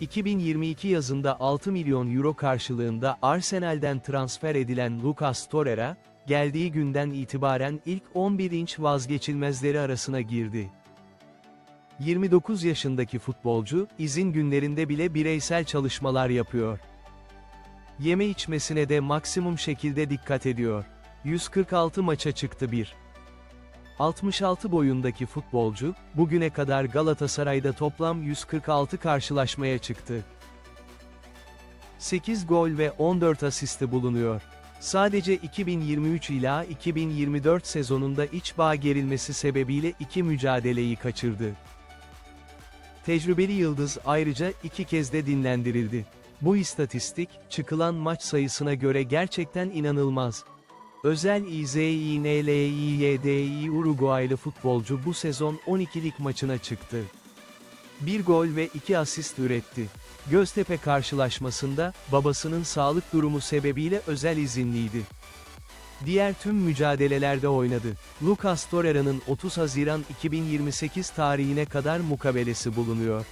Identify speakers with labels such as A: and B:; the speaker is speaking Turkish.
A: 2022 yazında 6 milyon euro karşılığında Arsenal'den transfer edilen Lucas Torreira, geldiği günden itibaren ilk 11 inç vazgeçilmezleri arasına girdi. 29 yaşındaki futbolcu, izin günlerinde bile bireysel çalışmalar yapıyor. Yeme içmesine de maksimum şekilde dikkat ediyor. 146 maça çıktı bir. 66 boyundaki futbolcu, bugüne kadar Galatasaray'da toplam 146 karşılaşmaya çıktı. 8 gol ve 14 asisti bulunuyor. Sadece 2023 ila 2024 sezonunda iç bağ gerilmesi sebebiyle iki mücadeleyi kaçırdı. Tecrübeli Yıldız ayrıca iki kez de dinlendirildi. Bu istatistik, çıkılan maç sayısına göre gerçekten inanılmaz. Özel İZİNLİYDİ Uruguaylı futbolcu bu sezon 12'lik maçına çıktı. Bir gol ve iki asist üretti. Göztepe karşılaşmasında, babasının sağlık durumu sebebiyle özel izinliydi. Diğer tüm mücadelelerde oynadı. Lucas Torreira'nın 30 Haziran 2028 tarihine kadar mukabelesi bulunuyor.